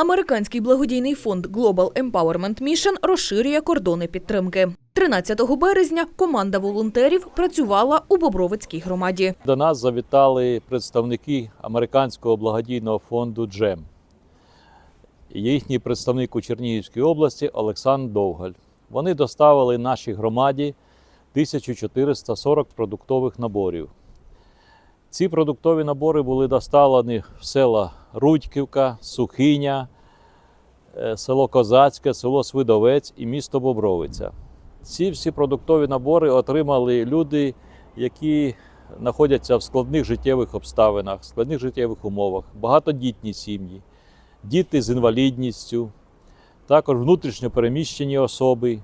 Американський благодійний фонд Global Empowerment Mission розширює кордони підтримки. 13 березня команда волонтерів працювала у Бобровицькій громаді. До нас завітали представники американського благодійного фонду Джем. Їхній представник у Чернігівській області Олександр Довгаль. Вони доставили нашій громаді 1440 продуктових наборів. Ці продуктові набори були доставлені в села Рудьківка, Сухиня, е, село Козацьке, село Свидовець і місто Бобровиця. Ці всі продуктові набори отримали люди, які знаходяться в складних життєвих обставинах, складних життєвих умовах, багатодітні сім'ї, діти з інвалідністю, також внутрішньо переміщені особи,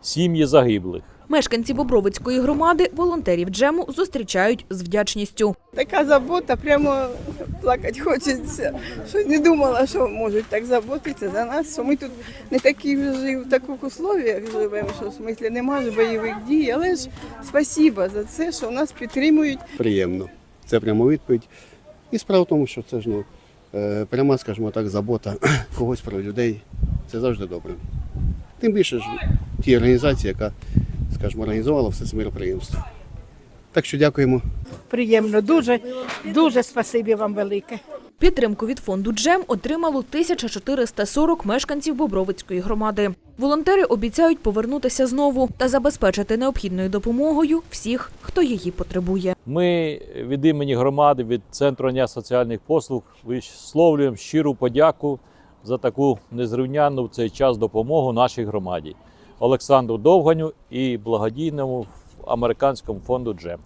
сім'ї загиблих. Мешканці Бобровицької громади волонтерів джему зустрічають з вдячністю. Така забота, прямо плакати хочеться. Що не думала, що можуть так заботитися за нас. Що ми тут не такі вже в таких условіях живемо, що в смислі немає бойових дій. Але ж спасіба за це, що нас підтримують. приємно. Це прямо відповідь. І справа в тому, що це ж ну, е, пряма, скажімо так, забота когось про людей. Це завжди добре. Тим більше ж ті організації, яка, скажімо, організувала все це мероприємство. Так що дякуємо. Приємно, дуже, дуже спасибі вам велике. Підтримку від фонду Джем отримало 1440 мешканців Бобровицької громади. Волонтери обіцяють повернутися знову та забезпечити необхідною допомогою всіх, хто її потребує. Ми від імені громади, від Центру надання соціальних послуг висловлюємо щиру подяку за таку незрівнянну в цей час допомогу нашій громаді Олександру Довганю і благодійному американському фонду Джем.